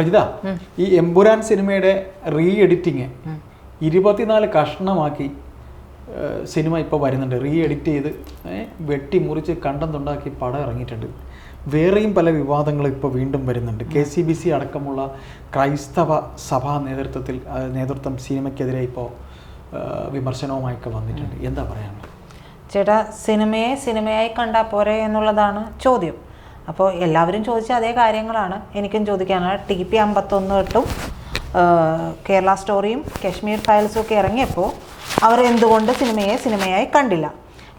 പ്രജിത ഈ എമ്പുരാൻ സിനിമയുടെ re editing ഇരുപത്തിനാല് കഷ്ണമാക്കി സിനിമ ഇപ്പോൾ വരുന്നുണ്ട്. റീ എഡിറ്റ് ചെയ്ത് വെട്ടി മുറിച്ച് കണ്ടന്തുണ്ടാക്കി പടം ഇറങ്ങിയിട്ടുണ്ട്. വേറെയും പല വിവാദങ്ങളും ഇപ്പോൾ വീണ്ടും വരുന്നുണ്ട്. കെ സി ബി സി അടക്കമുള്ള ക്രൈസ്തവ സഭാ നേതൃത്വത്തിൽ നേതൃത്വം സിനിമയ്ക്കെതിരെ ഇപ്പോൾ വിമർശനവുമായൊക്കെ വന്നിട്ടുണ്ട്. എന്താ പറയാനുള്ളത്? ചേട്ടാ സിനിമയെ സിനിമയായി കണ്ടാൽ പോരെ എന്നുള്ളതാണ് ചോദ്യം. അപ്പോൾ എല്ലാവരും ചോദിച്ച അതേ കാര്യങ്ങളാണ്. എനിക്കും ചോദിക്കാനുള്ള ടി പി അമ്പത്തൊന്ന് തൊട്ടും കേരള സ്റ്റോറിയും കശ്മീർ ഫയൽസും ഒക്കെ ഇറങ്ങിയപ്പോൾ അവർ എന്തുകൊണ്ട് സിനിമയെ സിനിമയായി കണ്ടില്ല?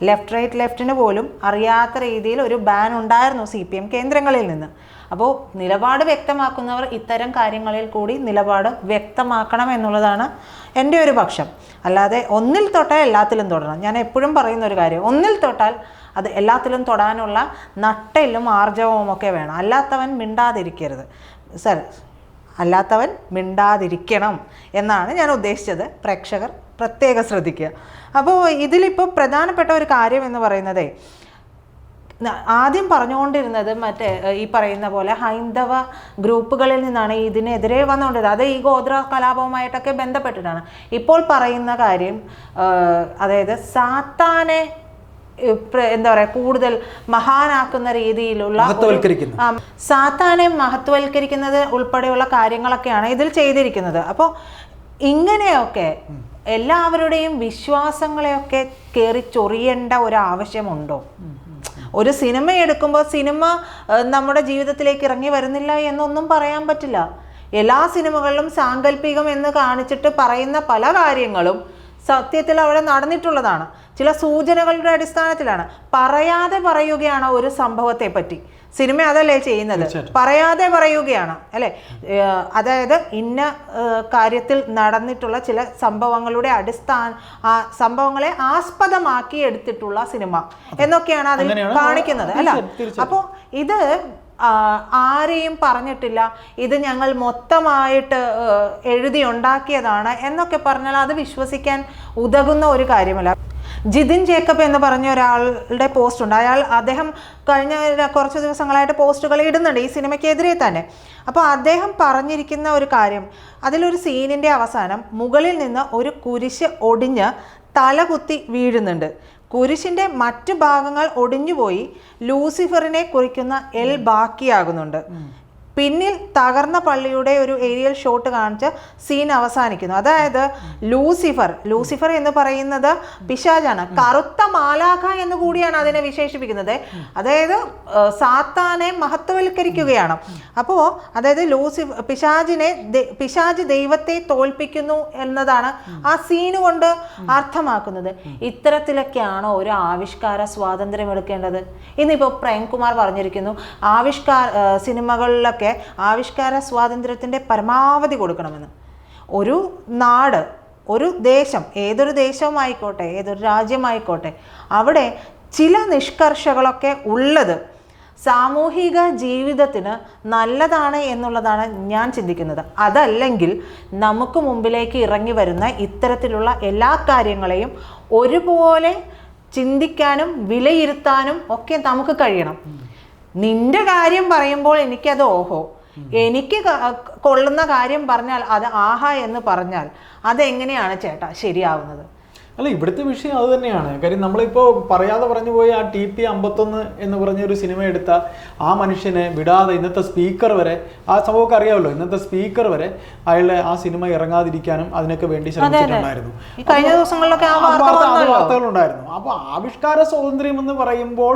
ലെഫ്റ്റ് റൈറ്റ് ലെഫ്റ്റിന് പോലും അറിയാത്ത രീതിയിൽ ഒരു ബാൻ ഉണ്ടായിരുന്നു സി പി എം കേന്ദ്രങ്ങളിൽ നിന്ന്. അപ്പോൾ നിലപാട് വ്യക്തമാക്കുന്നവർ ഇത്തരം കാര്യങ്ങളിൽ കൂടി നിലപാട് വ്യക്തമാക്കണം എന്നുള്ളതാണ് എന്റെ ഒരു പക്ഷം. അല്ലാതെ ഒന്നിൽ തൊട്ടാൽ എല്ലാത്തിലും തൊടണം ഞാൻ എപ്പോഴും പറയുന്ന ഒരു കാര്യം ഒന്നിൽ തൊട്ടാൽ അത് എല്ലാത്തിലും തൊടാനുള്ള നട്ടലും ആർജവവും ഒക്കെ വേണം. അല്ലാത്തവൻ മിണ്ടാതിരിക്കരുത്. സർ അല്ലാത്തവൻ മിണ്ടാതിരിക്കണം എന്നാണ് ഞാൻ ഉദ്ദേശിച്ചത്. പ്രേക്ഷകർ പ്രത്യേകം ശ്രദ്ധിക്കുക. അപ്പോൾ ഇതിലിപ്പോൾ പ്രധാനപ്പെട്ട ഒരു കാര്യം എന്ന് പറയുന്നതേ ആദ്യം പറഞ്ഞുകൊണ്ടിരുന്നത് മറ്റേ ഈ പറയുന്ന പോലെ ഹൈന്ദവ ഗ്രൂപ്പുകളിൽ നിന്നാണ് ഇതിനെതിരെ വന്നുകൊണ്ടിരുന്നത്. അത് ഈ ഗോത്ര കലാപവുമായിട്ടൊക്കെ ബന്ധപ്പെട്ടിട്ടാണ്. ഇപ്പോൾ പറയുന്ന കാര്യം അതായത് സാത്താനെ എന്താ പറയുക കൂടുതൽ മഹാനാക്കുന്ന രീതിയിലുള്ള സാത്താനെ മഹത്വവൽക്കരിക്കുന്നത് ഉൾപ്പെടെയുള്ള കാര്യങ്ങളൊക്കെയാണ് ഇതിൽ ചെയ്തിരിക്കുന്നത്. അപ്പോൾ ഇങ്ങനെയൊക്കെ എല്ലാവരുടെയും വിശ്വാസങ്ങളെയൊക്കെ കയറി ചൊറിയേണ്ട ഒരാവശ്യമുണ്ടോ? ഒരു സിനിമ എടുക്കുമ്പോൾ സിനിമ നമ്മുടെ ജീവിതത്തിലേക്ക് ഇറങ്ങി വരുന്നില്ല എന്നൊന്നും പറയാൻ പറ്റില്ല. എല്ലാ സിനിമകളിലും സാങ്കല്പികം എന്ന് കാണിച്ചിട്ട് പറയുന്ന പല കാര്യങ്ങളും സത്യത്തിൽ അവിടെ നടന്നിട്ടുള്ളതാണ്. ചില സൂചനകളുടെ അടിസ്ഥാനത്തിലാണ്. പറയാതെ പറയുകയാണ് ഒരു സംഭവത്തെ പറ്റി സിനിമ അതല്ലേ ചെയ്യുന്നത് പറയാതെ പറയുകയാണ് അല്ലെ? അതായത് ഇന്ന കാര്യത്തിൽ നടന്നിട്ടുള്ള ചില സംഭവങ്ങളുടെ അടിസ്ഥാന സംഭവങ്ങളെ ആസ്പദമാക്കി എടുത്തിട്ടുള്ള സിനിമ എന്നൊക്കെയാണ് അതിൽ കാണിക്കുന്നത് അല്ല. അപ്പോൾ ഇത് ആരെയും പറഞ്ഞിട്ടില്ല ഇത് ഞങ്ങൾ മൊത്തമായിട്ട് എഴുതി ഉണ്ടാക്കിയതാണ് എന്നൊക്കെ പറഞ്ഞാൽ അത് വിശ്വസിക്കാൻ ഉതകുന്ന ഒരു കാര്യമല്ല. ജിതിൻ ജേക്കബ് എന്ന് പറഞ്ഞ ഒരാളുടെ പോസ്റ്റ് ഉണ്ട്. അയാൾ അദ്ദേഹം കഴിഞ്ഞ കുറച്ച് ദിവസങ്ങളായിട്ട് പോസ്റ്റുകൾ ഇടുന്നുണ്ട് ഈ സിനിമയ്ക്കെതിരെ തന്നെ. അപ്പോൾ അദ്ദേഹം പറഞ്ഞിരിക്കുന്ന ഒരു കാര്യം അതിലൊരു സീനിന്റെ അവസാനം മുകളിൽ നിന്ന് ഒരു കുരിശ് ഒടിഞ്ഞ് തലകുത്തി വീഴുന്നുണ്ട്. കുരിശിന്റെ മറ്റു ഭാഗങ്ങൾ ഒടിഞ്ഞുപോയി ലൂസിഫറിനെ കുറിക്കുന്ന എൽ ബാക്കിയാകുന്നുണ്ട്. പിന്നിൽ തകർന്ന പള്ളിയുടെ ഒരു ഏരിയൽ ഷോട്ട് കാണിച്ച് സീൻ അവസാനിക്കുന്നു. അതായത് ലൂസിഫർ ലൂസിഫർ എന്ന് പറയുന്നത് പിശാജാണ് കറുത്ത മാലാഖ എന്ന് കൂടിയാണ് അതിനെ വിശേഷിപ്പിക്കുന്നത്. അതായത് സാത്താനെ മഹത്വവൽക്കരിക്കുകയാണ്. അപ്പോൾ അതായത് ലൂസിഫ് പിശാജിനെ പിശാജ് ദൈവത്തെ തോൽപ്പിക്കുന്നു എന്നതാണ് ആ സീന് കൊണ്ട് അർത്ഥമാക്കുന്നത്. ഇത്തരത്തിലൊക്കെയാണോ ഒരു ആവിഷ്കാര സ്വാതന്ത്ര്യം എടുക്കേണ്ടത് ഇന്നിപ്പോൾ പ്രേംകുമാർ പറഞ്ഞിരിക്കുന്നു ആവിഷ്കാര ഏഹ് സിനിമകളിലൊക്കെ ആവിഷ്കാര സ്വാതന്ത്ര്യത്തിന്റെ പരമാവധി കൊടുക്കണമെന്ന്. ഒരു നാട് ഒരു ദേശം ഏതൊരു ദേശവുമായിക്കോട്ടെ ഏതൊരു രാജ്യമായിക്കോട്ടെ അവിടെ ചില നിഷ്കർഷകളൊക്കെ ഉള്ളത് സാമൂഹിക ജീവിതത്തിന് നല്ലതാണ് എന്നുള്ളതാണ് ഞാൻ ചിന്തിക്കുന്നത്. അതല്ലെങ്കിൽ നമുക്ക് മുമ്പിലേക്ക് ഇറങ്ങി വരുന്ന ഇത്തരത്തിലുള്ള എല്ലാ കാര്യങ്ങളെയും ഒരുപോലെ ചിന്തിക്കാനും വിലയിരുത്താനും ഒക്കെ നമുക്ക് കഴിയണം. നിന്റെ കാര്യം പറയുമ്പോൾ എനിക്കത് ഓഹോ. എനിക്ക് കൊള്ളുന്ന കാര്യം പറഞ്ഞാൽ അത് ആഹാ എന്ന് പറഞ്ഞാൽ അതെങ്ങനെയാണ് ചേട്ടാ ശരിയാവുന്നത്? അല്ല ഇവിടുത്തെ വിഷയം അത് തന്നെയാണ്. കാര്യം നമ്മളിപ്പോൾ പറയാതെ പറഞ്ഞു പോയി ആ ടി പി അമ്പത്തൊന്ന് എന്ന് പറഞ്ഞ ഒരു സിനിമ എടുത്ത ആ മനുഷ്യനെ വിടാതെ ഇന്നത്തെ സ്പീക്കർ വരെ ആ സംഭവമൊക്കെ അറിയാമല്ലോ ഇന്നത്തെ സ്പീക്കർ വരെ അയാളെ ആ സിനിമ ഇറങ്ങാതിരിക്കാനും അതിനൊക്കെ വേണ്ടി ശ്രമിച്ചിട്ടുണ്ടായിരുന്നു. കഴിഞ്ഞ ദിവസങ്ങളിലൊക്കെ വാർത്തകളുണ്ടായിരുന്നു. അപ്പൊ ആവിഷ്കാര സ്വാതന്ത്ര്യം എന്ന് പറയുമ്പോൾ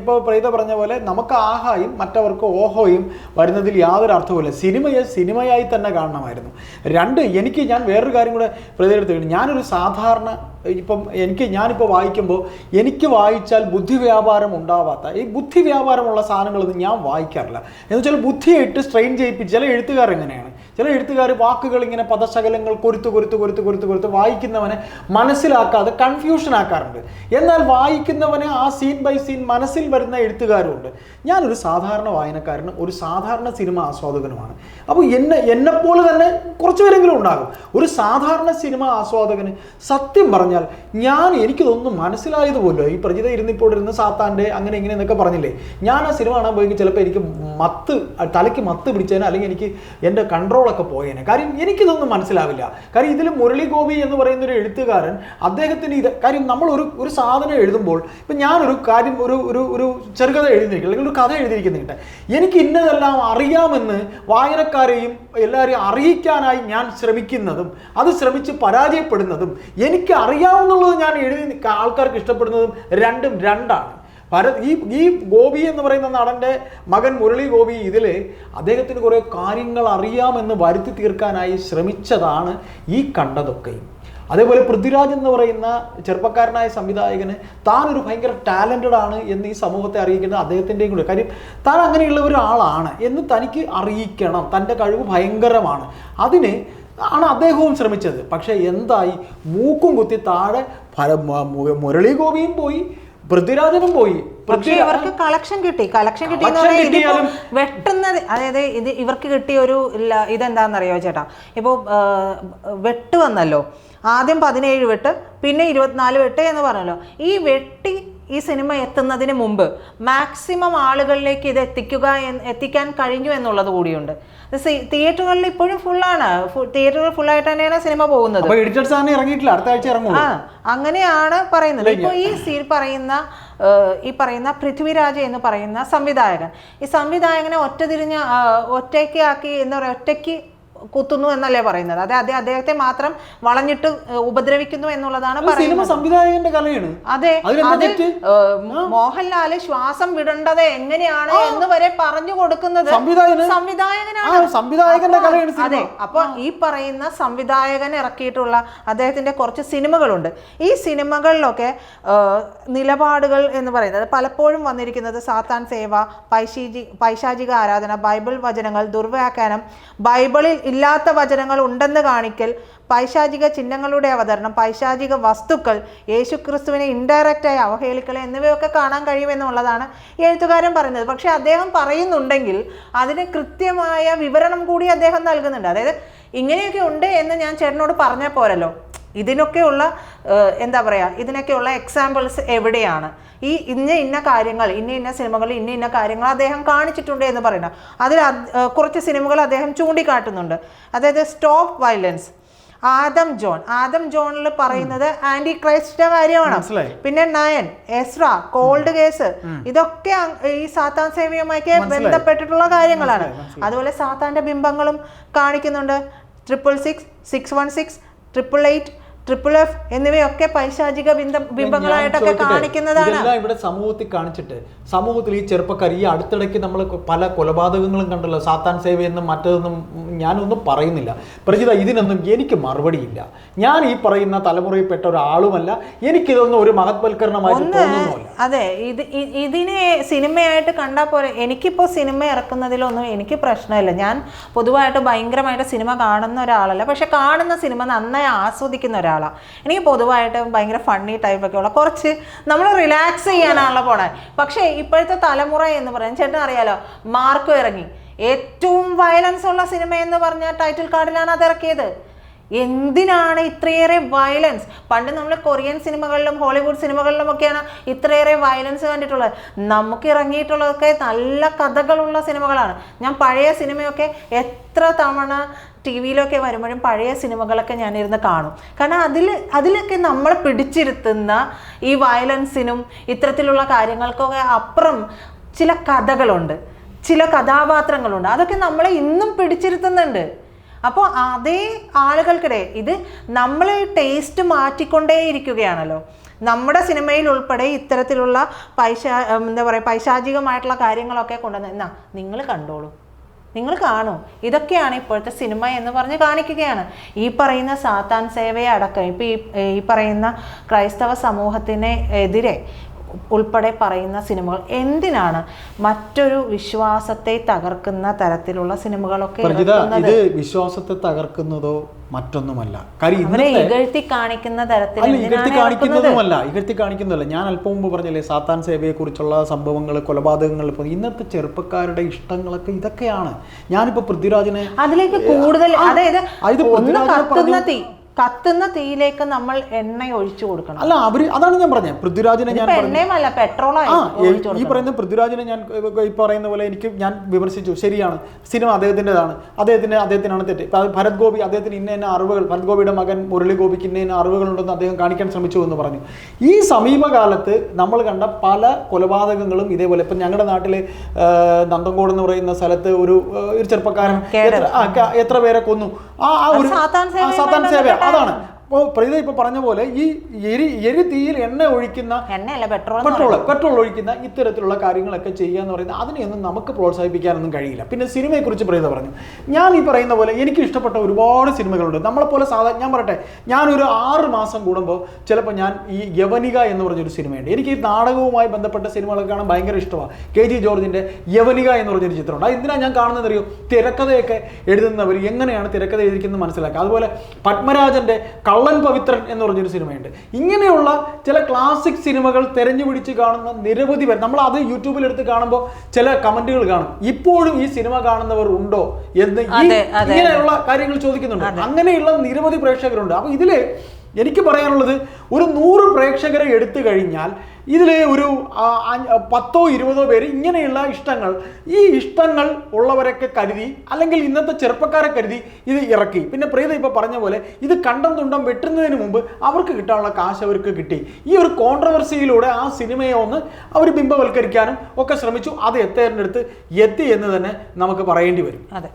ഇപ്പോൾ പ്രീത പറഞ്ഞ പോലെ നമുക്ക് ആഹായും മറ്റവർക്ക് ഓഹോയും വരുന്നതിൽ യാതൊരു അർത്ഥവുമില്ല. സിനിമയെ സിനിമയായി തന്നെ കാണണമായിരുന്നു. രണ്ട് എനിക്ക് ഞാൻ വേറൊരു കാര്യം കൂടെ പ്രതിയെടുത്ത് ഞാനൊരു സാധാരണ ഇപ്പം എനിക്ക് ഞാനിപ്പോൾ വായിക്കുമ്പോൾ എനിക്ക് വായിച്ചാൽ ബുദ്ധി വ്യാപാരം ഉണ്ടാവാത്ത ഈ ബുദ്ധി വ്യാപാരമുള്ള സാധനങ്ങളൊന്നും ഞാൻ വായിക്കാറില്ല. എന്ന് വെച്ചാൽ ബുദ്ധിയായിട്ട് സ്ട്രെയിൻ ചെയ്യിപ്പിച്ചാൽ എഴുത്തുകാർ എങ്ങനെയാണ് ചില എഴുത്തുകാർ വാക്കുകൾ ഇങ്ങനെ പദശകലങ്ങൾ കൊരുത്ത് കൊരുത്ത് കൊരുത്ത് കൊരുത്ത് കൊരുത്ത് വായിക്കുന്നവനെ മനസ്സിലാക്കാതെ കൺഫ്യൂഷൻ ആക്കാറുണ്ട്. എന്നാൽ വായിക്കുന്നവനെ ആ സീൻ ബൈ സീൻ മനസ്സിൽ വരുന്ന എഴുത്തുകാരുണ്ട്. ഞാനൊരു സാധാരണ വായനക്കാരനും ഒരു സാധാരണ സിനിമ ആസ്വാദകനുമാണ്. അപ്പോൾ എന്നെ എന്നെപ്പോലെ തന്നെ കുറച്ച് പേരെങ്കിലും ഉണ്ടാകും. ഒരു സാധാരണ സിനിമ ആസ്വാദകന് സത്യം പറഞ്ഞാൽ ഞാൻ എനിക്കിതൊന്നും മനസ്സിലായതുപോലോ ഈ പ്രജിത ഇരുന്നിപ്പോൾ ഇരുന്ന് സാത്താന്റെ അങ്ങനെ ഇങ്ങനെ എന്നൊക്കെ പറഞ്ഞില്ലേ ഞാൻ ആ സിനിമ കാണാൻ പോയെങ്കിൽ ചിലപ്പോൾ എനിക്ക് മത്ത് തലയ്ക്ക് മത്ത് പിടിച്ചതിന് അല്ലെങ്കിൽ എനിക്ക് എന്റെ കൺട്രോളൊക്കെ പോയേനെ. കാര്യം എനിക്കിതൊന്നും മനസ്സിലാവില്ല. കാര്യം ഇതിൽ മുരളി ഗോപി എന്ന് പറയുന്ന ഒരു എഴുത്തുകാരൻ അദ്ദേഹത്തിന് ഇത് കാര്യം നമ്മൾ ഒരു ഒരു സാധനം എഴുതുമ്പോൾ ഇപ്പം ഞാനൊരു കാര്യം ഒരു ഒരു ഒരു ചെറുകഥ എഴുതിയിരിക്കും അല്ലെങ്കിൽ ഒരു കഥ എഴുതിയിരിക്കുന്നുണ്ട് എനിക്ക് ഇന്നതെല്ലാം അറിയാമെന്ന് വായനക്കാരെയും എല്ലാവരെയും അറിയിക്കാനായി ഞാൻ ശ്രമിക്കുന്നതും അത് ശ്രമിച്ച് പരാജയപ്പെടുന്നതും എനിക്ക് അറിയാവുന്നുള്ളത് ഞാൻ എഴുതി ആൾക്കാർക്ക് ഇഷ്ടപ്പെടുന്നതും രണ്ടും രണ്ടാണ്. പര ഈ ഈ ഗോപി എന്ന് പറയുന്ന നടന്റെ മകൻ മുരളി ഗോപി ഇതിൽ അദ്ദേഹത്തിന് കുറേ കാര്യങ്ങൾ അറിയാമെന്ന് വരുത്തി തീർക്കാനായി ശ്രമിച്ചതാണ് ഈ കണ്ടതൊക്കെയും. അതേപോലെ പൃഥ്വിരാജ് എന്ന് പറയുന്ന ചെറുപ്പക്കാരനായ സംവിധായകന് താൻ ഒരു ഭയങ്കര ടാലന്റഡ് ആണ് എന്ന് ഈ സമൂഹത്തെ അറിയിക്കുന്നത് അദ്ദേഹത്തിന്റെയും കൂടെ. കാര്യം താൻ അങ്ങനെയുള്ള ഒരാളാണ് എന്ന് തനിക്ക് അറിയിക്കണം. തന്റെ കഴിവ് ഭയങ്കരമാണ്. അതിന് ആണ് അദ്ദേഹവും ശ്രമിച്ചത്. പക്ഷേ എന്തായി? മൂക്കും കുത്തി താഴെ മുരളി ഗോപിയും പോയി. പൃഥ്വിരാജനും പോയി. പക്ഷേ ഇവർക്ക് കളക്ഷൻ കിട്ടി. കളക്ഷൻ കിട്ടി വെട്ടുന്നത് അതായത് ഇത് ഇവർക്ക് കിട്ടിയ ഒരു ഇതെന്താണെന്നറിയോ ചേട്ടാ? ഇപ്പോൾ വെട്ട് വന്നല്ലോ. ആദ്യം പതിനേഴ് വെട്ട് പിന്നെ ഇരുപത്തിനാല് വെട്ട് എന്ന് പറഞ്ഞല്ലോ. ഈ വെട്ടി ഈ സിനിമ എത്തുന്നതിന് മുമ്പ് മാക്സിമം ആളുകളിലേക്ക് ഇത് എത്തിക്കുക എന്ന് എത്തിക്കാൻ കഴിഞ്ഞു എന്നുള്ളത് കൂടിയുണ്ട്. തിയേറ്ററുകളിൽ ഇപ്പോഴും ഫുള്ളാണ്. തിയേറ്ററുകൾ ഫുള്ളായിട്ട് തന്നെയാണ് സിനിമ പോകുന്നത്. ഇറങ്ങിയിട്ടില്ല അടുത്ത ആഴ്ച ഇറങ്ങും ആ അങ്ങനെയാണ് പറയുന്നത്. ഇപ്പോൾ ഈ സീൽ പറയുന്ന ഈ പറയുന്ന പൃഥ്വിരാജ് എന്ന് പറയുന്ന സംവിധായകൻ. ഈ സംവിധായകനെ ഒറ്റ തിരിഞ്ഞ് ആ, ഒറ്റയ്ക്ക് ആക്കി എന്താ പറയുക ഒറ്റയ്ക്ക് കുത്തുന്നു എന്നല്ലേ പറയുന്നത്? അതെ അതെ അദ്ദേഹത്തെ മാത്രം വളഞ്ഞിട്ട് ഉപദ്രവിക്കുന്നു എന്നുള്ളതാണ് പറയുന്നത്. സംവിധായകന്റെ കലയാണ്. അതെ അതിൽ മോഹൻലാൽ ശ്വാസം വിടേണ്ടത് എങ്ങനെയാണ് എന്ന് വരെ പറഞ്ഞു കൊടുക്കുന്നത് സംവിധായകന്? സംവിധായകനാണ്. സംവിധായകന്റെ കലയാണ് അതെ അപ്പൊ ഈ പറയുന്ന സംവിധായകൻ ഇറക്കിയിട്ടുള്ള അദ്ദേഹത്തിന്റെ കുറച്ച് സിനിമകളുണ്ട്. ഈ സിനിമകളിലൊക്കെ നിലപാടുകൾ എന്ന് പറയുന്നത് പലപ്പോഴും വന്നിരിക്കുന്നത് സാത്താൻ സേവ പൈശീജി പൈശാചിക ആരാധന ബൈബിൾ വചനങ്ങൾ ദുർവ്യാഖ്യാനം ബൈബിളിൽ ഇല്ലാത്ത വചനങ്ങൾ ഉണ്ടെന്ന് കാണിക്കൽ പൈശാചിക ചിഹ്നങ്ങളുടെ അവതരണം പൈശാചിക വസ്തുക്കൾ യേശുക്രിസ്തുവിനെ ഇൻഡയറക്റ്റായി അവഹേളിക്കൽ എന്നിവയൊക്കെ കാണാൻ കഴിയുമെന്നുള്ളതാണ് എഴുത്തുകാരൻ പറയുന്നത്. പക്ഷേ അദ്ദേഹം പറയുന്നുണ്ടെങ്കിൽ അതിന് കൃത്യമായ വിവരണം കൂടി അദ്ദേഹം നൽകുന്നുണ്ട്. അതായത് ഇങ്ങനെയൊക്കെ ഉണ്ട് എന്ന് ഞാൻ ചേട്ടനോട് പറഞ്ഞാൽ പോരല്ലോ. ഇതിനൊക്കെയുള്ള എന്താ പറയുക ഇതിനൊക്കെയുള്ള എക്സാമ്പിൾസ് എവിടെയാണ്? ഈ ഇന്ന ഇന്ന കാര്യങ്ങൾ ഇന്ന ഇന്ന സിനിമകൾ ഇന്ന ഇന്ന കാര്യങ്ങൾ അദ്ദേഹം കാണിച്ചിട്ടുണ്ട് എന്ന് പറയുന്നത് അതിൽ കുറച്ച് സിനിമകൾ അദ്ദേഹം ചൂണ്ടിക്കാട്ടുന്നുണ്ട്. അതായത് stop violence Adam John. Adam ജോണിൽ പറയുന്നത് ആന്റി ക്രൈസ്റ്റിന്റെ കാര്യമാണ്. പിന്നെ നയൻ എസ്ര കോൾഡ് കേസ് ഇതൊക്കെ ഈ സാത്താൻ സേവിയുമായി ബന്ധപ്പെട്ടിട്ടുള്ള കാര്യങ്ങളാണ്. അതുപോലെ സാത്താന്റെ ബിംബങ്ങളും കാണിക്കുന്നുണ്ട്. Triple six six one six triple eight triple F എന്നിവയൊക്കെ പൈശാചിക ബിംബ ബിംബങ്ങളായിട്ടൊക്കെ കാണിക്കുന്നതാണ്. ഇവിടെ സമൂഹത്തിൽ കാണിച്ചിട്ട് സമൂഹത്തിൽ ഈ ചെറുപ്പക്കാർ ഈ അടുത്തിടയ്ക്ക് നമ്മൾ പല കൊലപാതകങ്ങളും കണ്ടല്ലോ സാത്താൻ സേവയെന്നും മറ്റതെന്നും ഞാനൊന്നും പറയുന്നില്ല. പ്രജിത ഇതിനൊന്നും എനിക്ക് മറുപടിയില്ല. ഞാൻ ഈ പറയുന്ന തലമുറയിൽപ്പെട്ട ഒരാളുമല്ല എനിക്കിതൊന്നും ഒരു മഹത്വൽക്കരണമായിട്ട് ഒന്ന് അതെ ഇത് ഇതിനെ സിനിമയായിട്ട് കണ്ടാൽ പോലെ എനിക്കിപ്പോൾ സിനിമ ഇറക്കുന്നതിലൊന്നും എനിക്ക് പ്രശ്നമില്ല. ഞാൻ പൊതുവായിട്ട് ഭയങ്കരമായിട്ട് സിനിമ കാണുന്ന ഒരാളല്ല. പക്ഷെ കാണുന്ന സിനിമ നന്നായി ആസ്വദിക്കുന്ന ഒരാളാണ് എനിക്ക് പൊതുവായിട്ട് ഭയങ്കര ഫണ്ണി ടൈപ്പൊക്കെ ഉള്ള കുറച്ച് നമ്മൾ റിലാക്സ് ചെയ്യാനാണല്ലോ പോണേ. പക്ഷേ ഇപ്പോഴത്തെ തലമുറ എന്ന് പറയുന്നത് ചേട്ടൻ അറിയാലോ മാർക്കും ഇറങ്ങി. ഏറ്റവും വയലൻസ് ഉള്ള സിനിമ എന്ന് പറഞ്ഞ ടൈറ്റിൽ കാർഡിലാണ് അത് ഇറക്കിയത്. എന്തിനാണ് ഇത്രയേറെ വയലൻസ് പണ്ട് നമ്മൾ കൊറിയൻ സിനിമകളിലും ഹോളിവുഡ് സിനിമകളിലും ഒക്കെയാണ് ഇത്രയേറെ വയലൻസ് കണ്ടിട്ടുള്ളത്. നമുക്ക് ഇറങ്ങിയിട്ടുള്ളതൊക്കെ നല്ല കഥകളുള്ള സിനിമകളാണ്. ഞാൻ പഴയ സിനിമയൊക്കെ എത്ര തവണ ടി വിയിലൊക്കെ വരുമ്പോഴും പഴയ സിനിമകളൊക്കെ ഞാനിരുന്ന് കാണും. കാരണം അതിൽ അതിലൊക്കെ നമ്മൾ പിടിച്ചിരുത്തുന്ന ഈ വയലൻസിനും ഇത്തരത്തിലുള്ള കാര്യങ്ങൾക്കൊക്കെ അപ്പുറം ചില കഥകളുണ്ട്. ചില കഥാപാത്രങ്ങളുണ്ട്. അതൊക്കെ നമ്മളെ ഇന്നും പിടിച്ചിരുത്തുന്നുണ്ട്. അപ്പോൾ അതേ ആളുകൾക്കിടെ ഇത് നമ്മൾ ടേസ്റ്റ് മാറ്റിക്കൊണ്ടേയിരിക്കുകയാണല്ലോ. നമ്മുടെ സിനിമയിൽ ഉൾപ്പെടെ ഇത്തരത്തിലുള്ള പൈശാ എന്താ പറയുക പൈശാചികമായിട്ടുള്ള കാര്യങ്ങളൊക്കെ കൊണ്ടുവന്ന് എന്നാ നിങ്ങൾ കണ്ടോളൂ. നിങ്ങൾ കാണൂ. ഇതൊക്കെയാണ് ഇപ്പോഴത്തെ സിനിമ എന്ന് പറഞ്ഞ് കാണിക്കുകയാണ്. ഈ പറയുന്ന സാത്താൻ സേവയെ അടക്കം ഇപ്പം ഈ പറയുന്ന ക്രൈസ്തവ സമൂഹത്തിന് എതിരെ ഉൾപ്പെടെ പറയുന്ന സിനിമകൾ എന്തിനാണ് മറ്റൊരു വിശ്വാസത്തെ തകർക്കുന്ന തരത്തിലുള്ള സിനിമകളൊക്കെ ഇത് വിശ്വാസത്തെ തകർക്കുന്നതോ മറ്റൊന്നുമല്ല. ഇകഴ്ത്തി കാണിക്കുന്ന തരത്തിൽ ഇകഴ്ത്തി? കാണിക്കുന്നതുമല്ല ഇകഴ്ത്തി കാണിക്കുന്നതല്ല. ഞാൻ അല്പം മുമ്പ് പറഞ്ഞല്ലേ സാത്താൻ സേവയെ കുറിച്ചുള്ള സംഭവങ്ങൾ കൊലപാതകങ്ങൾ ഇപ്പൊ ഇന്നത്തെ ചെറുപ്പക്കാരുടെ ഇഷ്ടങ്ങളൊക്കെ ഇതൊക്കെയാണ്. ഞാനിപ്പോ പൃഥ്വിരാജിനെ അതിലേക്ക് കൂടുതൽ അതായത് ആ, ഇത് ഒന്ന് കത്തുന്ന തീ കത്തുന്ന തീയിലേക്ക് നമ്മൾ എണ്ണ ഒഴിച്ചു കൊടുക്കണം. അല്ല അവർ അതാണ് ഞാൻ പറഞ്ഞത്. പൃഥ്വിരാജിനെ ഞാൻ എണ്ണയുമല്ല പെട്രോളായി ആ ഈ- പറയുന്ന പൃഥ്വിരാജിനെ ഞാൻ ഈ പറയുന്ന പോലെ എനിക്ക് ഞാൻ വിമർശിച്ചു. ശരിയാണ്. സിനിമ അദ്ദേഹത്തിന്റെതാണ്. അദ്ദേഹത്തിന് അദ്ദേഹത്തിനാണ് തെറ്റ്. ഇപ്പൊ ഭരത് ഗോപി അദ്ദേഹത്തിന് ഇന്ന ഇന്ന അറിവുകൾ ഭരത് ഗോപിയുടെ മകൻ മുരളി ഗോപിക്ക് ഇന്ന ഇന്ന അറിവുകളുണ്ടെന്ന് അദ്ദേഹം കാണിക്കാൻ ശ്രമിച്ചു എന്ന് പറഞ്ഞു. ഈ സമീപകാലത്ത് നമ്മൾ കണ്ട പല കൊലപാതകങ്ങളും ഇതേപോലെ. ഇപ്പം ഞങ്ങളുടെ നാട്ടിലെ നന്ദങ്കോട് എന്ന് പറയുന്ന സ്ഥലത്ത് ഒരു ഒരു ചെറുപ്പക്കാരൻ എത്ര- പേരെ കൊന്നു? ആ ഒരു സാത്താൻ സേവ. അതാണ്. ഇപ്പോൾ പ്രീത ഇപ്പൊ പറഞ്ഞ പോലെ ഈ എരി എരി തീയിൽ എണ്ണ ഒഴിക്കുന്ന എണ്ണയല്ല പെട്രോൾ പെട്രോൾ പെട്രോൾ ഒഴിക്കുന്ന ഇത്തരത്തിലുള്ള കാര്യങ്ങളൊക്കെ ചെയ്യുക എന്ന് പറയുന്നത് അതിനെയൊന്നും നമുക്ക് പ്രോത്സാഹിപ്പിക്കാനൊന്നും കഴിയില്ല. പിന്നെ സിനിമയെക്കുറിച്ച് പ്രീത പറഞ്ഞു. ഞാൻ ഈ പറയുന്ന പോലെ എനിക്ക് ഇഷ്ടപ്പെട്ട ഒരുപാട് സിനിമകളുണ്ട്. നമ്മളെപ്പോലെ സാധാരണ ഞാൻ പറയട്ടെ ഞാനൊരു ആറ് മാസം കൂടുമ്പോൾ ചിലപ്പോൾ ഞാൻ ഈ യവനിക എന്ന് പറഞ്ഞൊരു സിനിമയുണ്ട്. എനിക്ക് ഈ നാടകവുമായി ബന്ധപ്പെട്ട സിനിമകളൊക്കെ കാണാൻ ഭയങ്കര ഇഷ്ടമാണ്. കെ ജി ജോർജിന്റെ യവനിക എന്ന് പറഞ്ഞൊരു ചിത്രമുണ്ട്. അത് എന്തിനാണ് ഞാൻ കാണുന്നത് അറിയോ തിരക്കഥയൊക്കെ എഴുതുന്നവർ എങ്ങനെയാണ് തിരക്കഥ എഴുതിക്കുന്നത് മനസ്സിലാക്കുക. അതുപോലെ പത്മരാജന്റെ കള്ളൻ പവിത്രൻ എന്ന് പറഞ്ഞൊരു സിനിമയുണ്ട്. ഇങ്ങനെയുള്ള ചില ക്ലാസിക് സിനിമകൾ തെരഞ്ഞു പിടിച്ച് കാണുന്ന നിരവധി പേർ നമ്മൾ അത് യൂട്യൂബിൽ എടുത്ത് കാണുമ്പോൾ ചില കമന്റുകൾ കാണും. ഇപ്പോഴും ഈ സിനിമ കാണുന്നവർ ഉണ്ടോ എന്ന് ഇങ്ങനെയുള്ള കാര്യങ്ങൾ ചോദിക്കുന്നുണ്ട്. അങ്ങനെയുള്ള നിരവധി പ്രേക്ഷകരുണ്ട്. അപ്പൊ ഇതിൽ എനിക്ക് പറയാനുള്ളത് ഒരു നൂറ് പ്രേക്ഷകരെ എടുത്തു കഴിഞ്ഞാൽ ഇതിൽ ഒരു പത്തോ ഇരുപതോ പേര് ഇങ്ങനെയുള്ള ഇഷ്ടങ്ങൾ ഈ ഇഷ്ടങ്ങൾ ഉള്ളവരൊക്കെ കരുതി അല്ലെങ്കിൽ ഇന്നത്തെ ചെറുപ്പക്കാരെ കരുതി ഇത് ഇറക്കി. പിന്നെ പ്രീത ഇപ്പോൾ പറഞ്ഞ പോലെ ഇത് കണ്ടം തുണ്ടം വെട്ടുന്നതിന് മുമ്പ് അവർക്ക് കിട്ടാനുള്ള കാശ് അവർക്ക് കിട്ടി. ഈ ഒരു കോൺട്രവേഴ്സിയിലൂടെ ആ സിനിമയെ ഒന്ന് അവർ ബിംബവൽക്കരിക്കാനും ഒക്കെ ശ്രമിച്ചു. അത് എത്തേണ്ടടുത്ത് എത്തി എന്ന് തന്നെ നമുക്ക് പറയേണ്ടി വരും. അതെ.